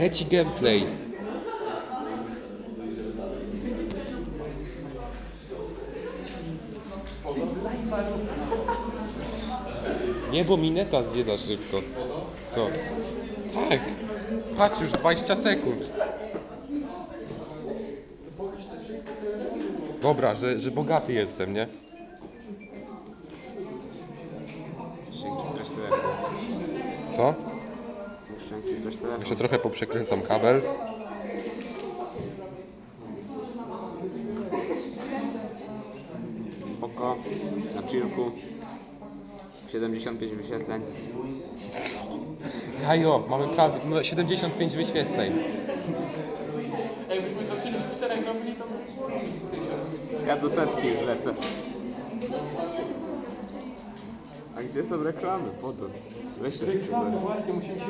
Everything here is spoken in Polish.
Leci gameplay. Nie, bo mineta zje za szybko. Co? Tak. Patrz, już 20 sekund. Dobra, że, że bogaty jestem, nie? Tyle. Co? Jeszcze trochę poprzekręcam kabel. Spoko. Na chillku. 75 wyświetleń. Jajo, mamy prawie no, 75 wyświetleń. Jakbyśmy to w czterech robili, to. Ja do setki już lecę. A gdzie są reklamy? Po to. Weźcie Reklamy, właśnie, musimy się